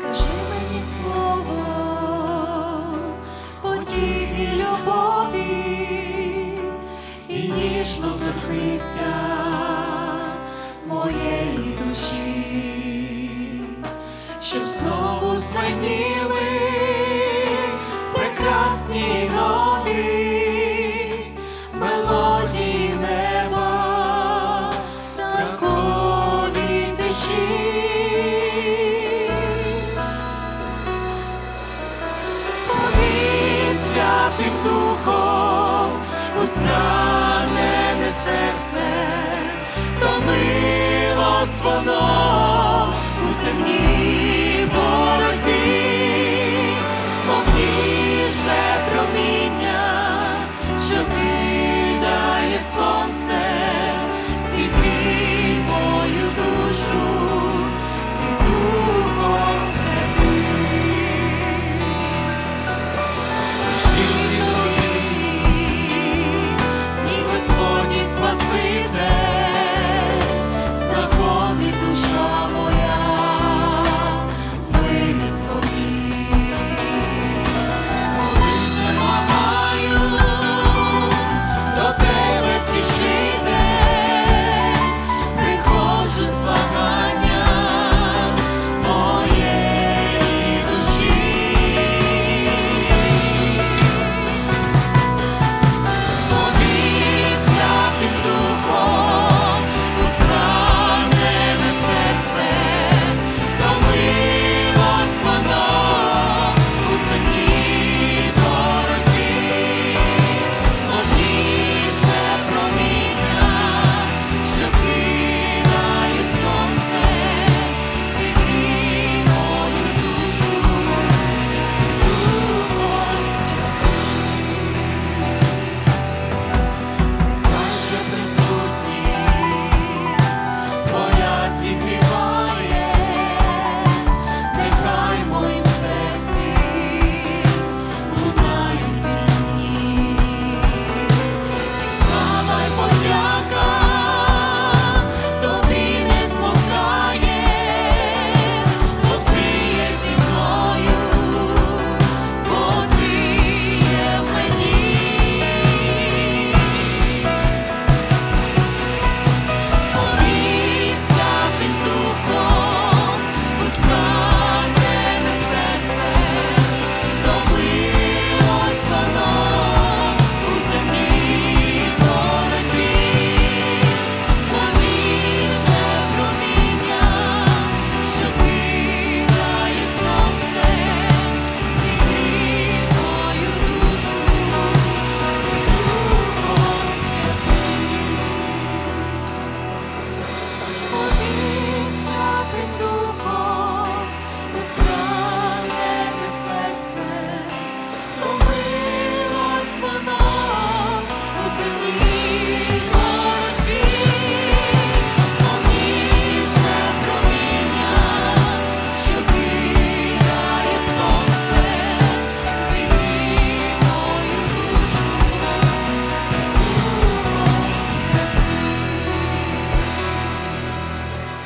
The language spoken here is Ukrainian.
Скажи мені слово, потіхи любові, і ніжно торкнися моєї душі, щоб знову звеніли Святим Духом у спрагнене серце, втомилось воно у землі.